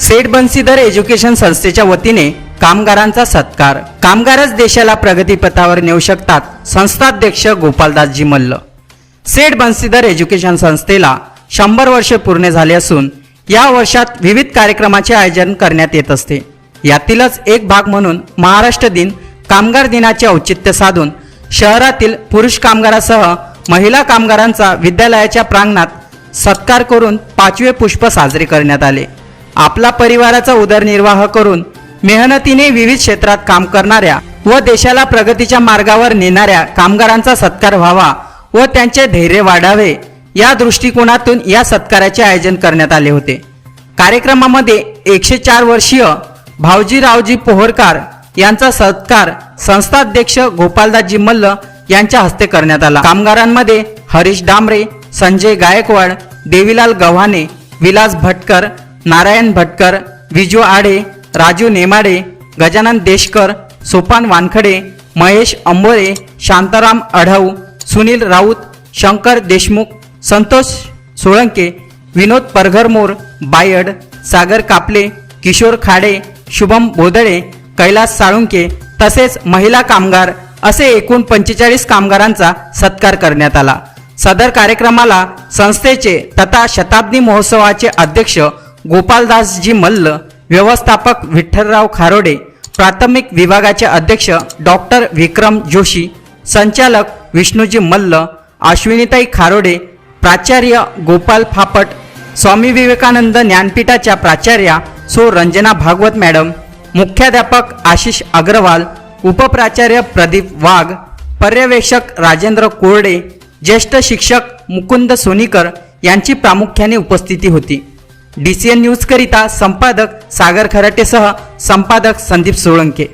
सेठ बन्सीधर education संस्थेच्या वतीने कामगारांचा सत्कार. कामगारच देशाला प्रगतीपथावर नेऊ शकतात संस्थाध्यक्ष गोपालदासजी मल्ल. सेठ बन्सीधर एज्युकेशन संस्थेला शंभर वर्षे पूर्ण झाले असून या वर्षात विविध कार्यक्रमाचे आयोजन करण्यात येत असते. यातीलच एक भाग म्हणून महाराष्ट्र दिन कामगार दिनाचे औचित्य साधून शहरातील पुरुष कामगारासह महिला कामगारांचा विद्यालयाच्या प्रांगणात सत्कार करून पाचवे पुष्प साजरे करण्यात आले. आपला परिवाराचा उदरनिर्वाह करून मेहनतीने विविध क्षेत्रात काम करणाऱ्या व देशाला प्रगतीच्या मार्गावर नेणाऱ्या कामगारांचा सत्कार व्हावा व त्यांचे धैर्य वाढावे या दृष्टिकोनातून या सत्काराचे आयोजन करण्यात आले होते. कार्यक्रमामध्ये एकशे चार वर्षीय भाऊजीरावजी पोहरकार यांचा सत्कार संस्थाध्यक्ष गोपालदासजी मल्ल यांच्या हस्ते करण्यात आला. कामगारांमध्ये हरीश डांबरे संजय गायकवाड देवीलाल गव्हाणे विलास भटकर नारायण भटकर विजू आडे राजू नेमाडे गजानन देशकर सोपान वानखडे महेश अंबोरे शांताराम अढाऊ सुनील राऊत शंकर देशमुख संतोष सोळंके विनोद परघरमोर बायड सागर कापले किशोर खाडे शुभम बोदळे कैलास साळुंके तसेच महिला कामगार असे एकूण पंचेचाळीस कामगारांचा सत्कार करण्यात आला. सदर कार्यक्रमाला संस्थेचे तथा शताब्दी महोत्सवाचे अध्यक्ष गोपालदासजी मल्ल व्यवस्थापक विठ्ठलराव खारोडे प्राथमिक विभागाचे अध्यक्ष डॉक्टर विक्रम जोशी संचालक विष्णूजी मल्ल अश्विनीताई खारोडे प्राचार्य गोपाल फापट स्वामी विवेकानंद ज्ञानपीठाच्या प्राचार्या सो रंजना भागवत मॅडम मुख्याध्यापक आशिष अग्रवाल उपप्राचार्य प्रदीप वाघ पर्यवेक्षक राजेंद्र कोरडे ज्येष्ठ शिक्षक मुकुंद सोनीकर यांची प्रामुख्याने उपस्थिती होती. डी सी एन न्यूजकरिता संपादक सागर खराटेसह संपादक संदीप सोळंके.